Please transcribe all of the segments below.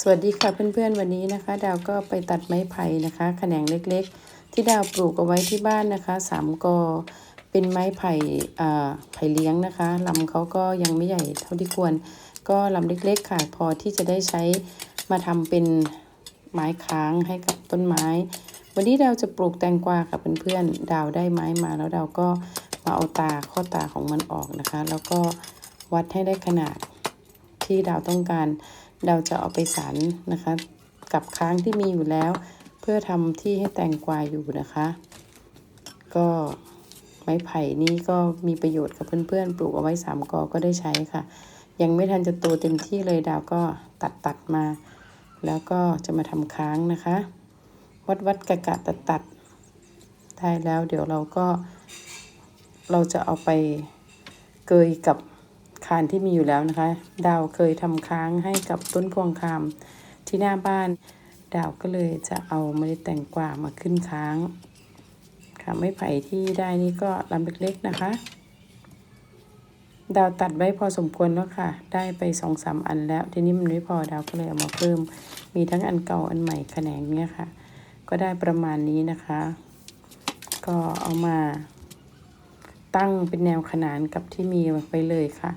สวัสดีค่ะเพื่อนๆวันนี้นะคะ ดาวก็ไปตัดไม้ไผ่นะคะแขนงเล็กๆ ที่ดาวปลูกเอาไว้ที่บ้านนะคะสามกอเป็นไม้ไผ่ไผ่เลี้ยงนะคะลำเขาก็ยังไม่ใหญ่เท่าที่ควร ก็ลำเล็กๆค่ะ พอที่จะได้ใช้มาทำเป็นไม้ค้างให้กับต้นไม้ วันนี้ดาวจะปลูกแตงกวาค่ะเพื่อนๆดาวได้ไม้มาแล้วดาวก็มาเอาตาข้อตาของมันออกนะคะ แล้วก็วัดให้ได้ขนาดที่ดาวต้องการ เราจะเอาไปสารนะคะ กับค้างที่มีอยู่แล้ว เพื่อทำที่ให้แตงกวาอยู่นะคะ ก็ไม้ไผ่นี่ก็มีประโยชน์กับเพื่อนๆ ปลูกเอาไว้สามกอก็ได้ใช้ค่ะ ยังไม่ทันจะโตเต็มที่เลยดาวก็ตัดตัดมา แล้วก็จะมาทำค้างนะคะ วัดวัดกะกะตัดตัดได้แล้วเดี๋ยวเราก็ เราจะเอาไปเกยกับ คานที่มีอยู่แล้วนะคะ ดาวเคยทำค้างให้กับต้นพวงคามที่หน้าบ้าน ดาวก็เลยจะเอาเมล็ดแตงกวามาขึ้นค้าง ค่ะไม้ไผ่ที่ได้นี่ก็ลำเล็กๆนะคะ ดาวตัดไว้พอสมควรแล้วค่ะ ได้ไปสองสามอันแล้ว ทีนี้มันไม่พอดาวก็เลยเอามาเพิ่ม มีทั้งอันเก่าอันใหม่แขนงเนี่ยค่ะ ก็ได้ประมาณนี้นะคะ ก็เอามาตั้งเป็นแนวขนานกับที่มีไปเลยค่ะ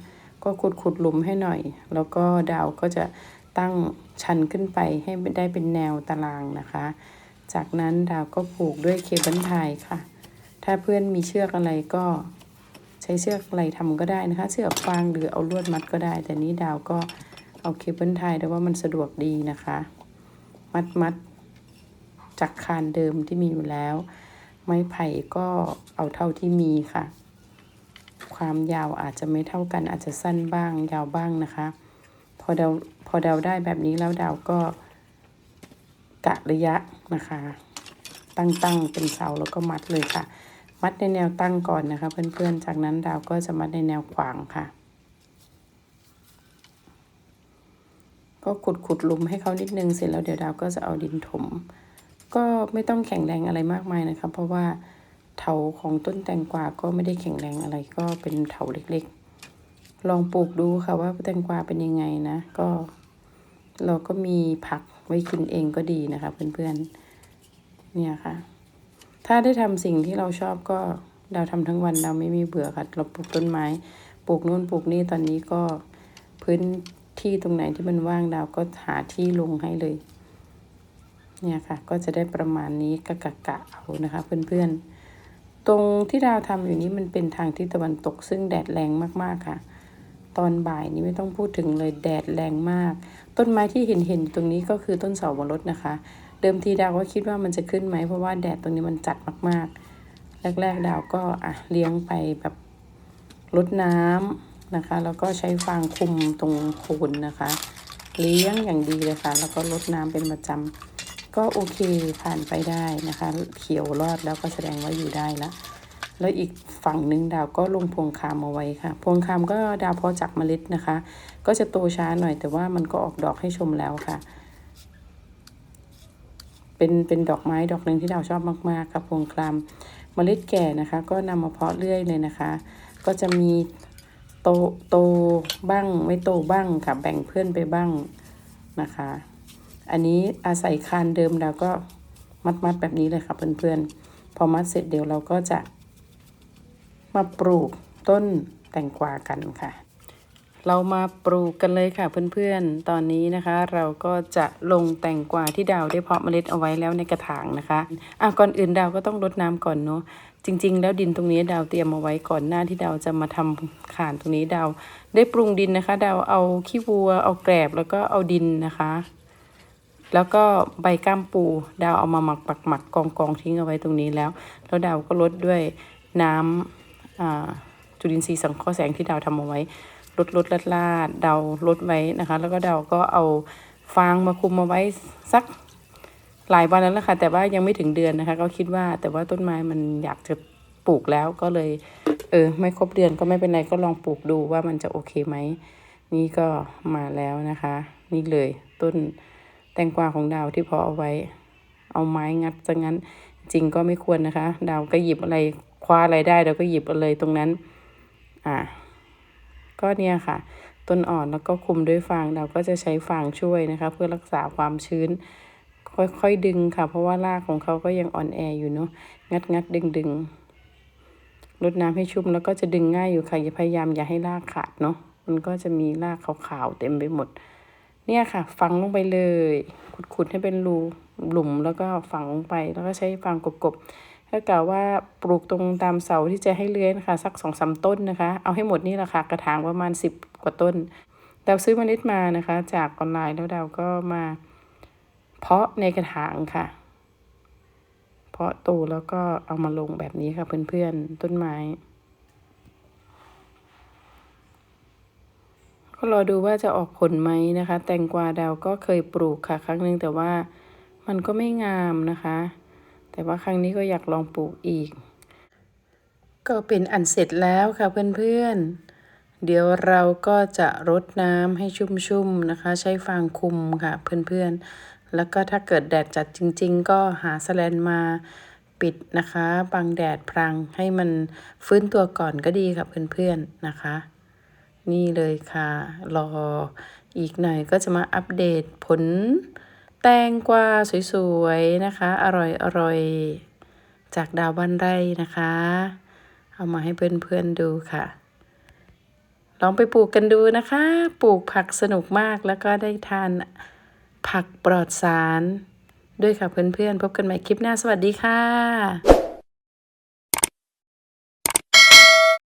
ก็ขุดขุดหลุมให้หน่อย แล้วก็ดาวก็จะตั้งชันขึ้นไปให้ได้เป็นแนวตารางนะคะ จากนั้นดาวก็ผูกด้วยเคเบิลไทยค่ะ ถ้าเพื่อนมีเชือกอะไรก็ใช้เชือกอะไรทำก็ได้นะคะ เชือกฟางหรือเอาลวดมัดก็ได้ แต่นี้ดาวก็เอาเคเบิลไทยแต่ว่ามันสะดวกดีนะคะ มัดมัดจากคานเดิมที่มีอยู่แล้ว ไม้ไผ่ก็เอาเท่าที่มีค่ะ ความยาวอาจจะไม่เท่ากันอาจจะสั้นบ้างยาวบ้างนะคะ พอเดาพอเดาได้แบบนี้แล้วดาวก็กะระยะนะคะ ตั้งตั้งเป็นเสาแล้วก็มัดเลยค่ะ มัดในแนวตั้งก่อนนะคะ เพื่อนๆจากนั้นดาวก็จะมัดในแนวขวางค่ะ ก็ขุดขุดหลุมให้เขานิดนึงเสร็จแล้วเดี๋ยวดาวก็จะเอาดินถม ก็ไม่ต้องแข็งแรงอะไรมากมายนะคะ เพราะว่า เถาของต้นแตงกวาก็ไม่ได้แข็งแรงอะไรก็เป็นเถาเล็กๆ ลองปลูกดูค่ะว่าแตงกวาเป็นยังไงนะ ก็ เราก็มีผักไว้กินเองก็ดีนะคะ เพื่อนๆ เนี่ยค่ะ ถ้าได้ทำสิ่งที่เราชอบก็เราทำทั้งวันเราไม่มีเบื่อค่ะ เราปลูกต้นไม้ ปลูกนู่นปลูกนี่ตอนนี้ก็พื้นที่ตรงไหนที่มันว่างดาวก็หาที่ลงให้เลย เนี่ยค่ะ ก็จะได้ประมาณนี้กะกะกะเอานะคะ เพื่อนๆ ตรงที่ดาวทำอยู่นี้มันเป็นทางทิศตะวันตก ซึ่งแดดแรงมากๆค่ะ ตอนบ่ายนี้ไม่ต้องพูดถึงเลยแดดแรงมาก ต้นไม้ที่เห็นเห็นตรงนี้ก็คือต้นเสาวรสนะคะ เดิมทีดาวก็คิดว่ามันจะขึ้นไหมเพราะว่าแดดตรงนี้มันจัดมากๆ แรก ๆ ดาวก็อะเลี้ยงไปแบบลดน้ำนะคะ แล้วก็ใช้ฟางคุมตรงโคนนะคะ เลี้ยงอย่างดีเลยค่ะ แล้วก็ลดน้ำเป็นประจำ ก็โอเคผ่านไปได้นะคะ เขียวรอดแล้วก็แสดงว่าอยู่ได้ละแล้วอีกฝั่งหนึ่งดาวก็ลงพวงคามเอาไว้ค่ะ พวงคามก็ดาวเพอจากเมล็ดนะคะ ก็จะโตช้าหน่อยแต่ว่ามันก็ออกดอกให้ชมแล้วค่ะ เป็นเป็นดอกไม้ดอกหนึ่งที่ดาวชอบมากๆครับพวงคามเมล็ดแก่นะคะ ก็นำมาเพาะเรื่อยเลยนะคะ ก็จะมีโตโตบ้างไม่โตบ้างค่ะแบ่งเพื่อนไปบ้างนะคะ อันนี้อาศัยคานเดิมเราก็มัดมัดแบบนี้เลยค่ะเพื่อนๆ พอมัดเสร็จเดี๋ยวเราก็จะมาปลูกต้นแตงกวากันค่ะ เรามาปลูกกันเลยค่ะเพื่อนๆ ตอนนี้นะคะ เราก็จะลงแตงกวาที่ดาวได้เพาะเมล็ดเอาไว้แล้วในกระถางนะคะอะก่อนอื่นดาวก็ต้องรดน้ำก่อนเนาะจริง ๆ แล้วดินตรงนี้ดาวเตรียมเอาไว้ก่อนหน้าที่ดาวจะมาทำขานตรงนี้ดาว ได้ปรุงดินนะคะ ดาวเอาขี้วัวเอาแกลบแล้วก็เอาดินนะคะ แล้วก็ใบก้ามปู ดาวเอามาหมักปักหมักกองกองทิ้งเอาไว้ตรงนี้แล้ว แล้วดาวก็ลดด้วยน้ำอ่าจุลินทรีย์สังเคราะห์แสงที่ดาวทำเอาไว้ลดลดลาดลาดดาวลดไว้นะคะ แล้วก็ดาวก็เอาฟางมาคุมมาไว้สักหลายวันแล้วล่ะค่ะ แต่ว่ายังไม่ถึงเดือนนะคะ ก็คิดว่าแต่ว่าต้นไม้มันอยากจะปลูกแล้วก็เลย เออ ไม่ครบเดือนก็ไม่เป็นไรก็ลองปลูกดูว่ามันจะโอเคไหมนี่ก็มาแล้วนะคะ นี่เลยต้น แตงกวาของดาวที่เพาะเอาไว้ เอาไม้งัดซะงั้นจริงก็ไม่ควรนะคะ ดาวก็หยิบอะไรคว้าอะไรได้เราก็หยิบเอาเลยตรงนั้น อ่า ก็เนี่ยค่ะ ต้นอ่อนแล้วก็คุมด้วยฟางเราก็จะใช้ฟางช่วยนะคะ เพื่อรักษาความชื้น ค่อยๆดึงค่ะ เพราะว่ารากของเขาก็ยังอ่อนแออยู่เนาะงัดงัดดึงดึงๆรดน้ำให้ชุ่มแล้วก็จะดึงง่ายอยู่ค่ะอย่าพยายามอย่าให้รากขาดเนาะมันก็จะมีรากขาวๆเต็มไปหมด เนี่ยค่ะ ฝังลงไปเลย ขุดๆให้เป็นรูหลุมแล้วก็ฝังลงไปแล้วก็ใช้ฟางกบๆถ้ากล่าวว่าปลูกตรงตามเสาที่จะให้เลื้อยนะคะสักสองสามต้นนะคะ เอาให้หมดนี่แหละค่ะกระถางประมาณสิบกว่าต้นดาวซื้อเมล็ดมานะคะ จากออนไลน์แล้วดาวก็มา เพาะในกระถางค่ะ เพาะโตแล้วก็เอามาลงแบบนี้ค่ะเพื่อนๆต้นไม้ ก็รอดูว่าจะออกผลไหมนะคะ แตงกวาดาวก็เคยปลูกค่ะ ครั้งหนึ่งแต่ว่ามันก็ไม่งามนะคะ แต่ว่าครั้งนี้ก็อยากลองปลูกอีก ก็เป็นอันเสร็จแล้วค่ะเพื่อนๆ เดี๋ยวเราก็จะรดน้ำให้ชุ่มๆนะคะ ใช้ฟางคุมค่ะเพื่อนๆ แล้วก็ถ้าเกิดแดดจัดจริง ๆ ก็หาแสแลนมาปิดนะคะบังแดดพรางให้มันฟื้นตัวก่อนก็ดีค่ะเพื่อนๆนะคะ นี่เลยค่ะ รออีกหน่อยก็จะมาอัปเดตผลแตงกวาสวยๆนะคะ อร่อยๆ จากดาวบ้านไร่นะคะ เอามาให้เพื่อนๆดูค่ะ ลองไปปลูกกันดูนะคะ ปลูกผักสนุกมากแล้วก็ได้ทานผักปลอดสาร ด้วยค่ะเพื่อนๆ พบกันใหม่คลิปหน้าสวัสดีค่ะ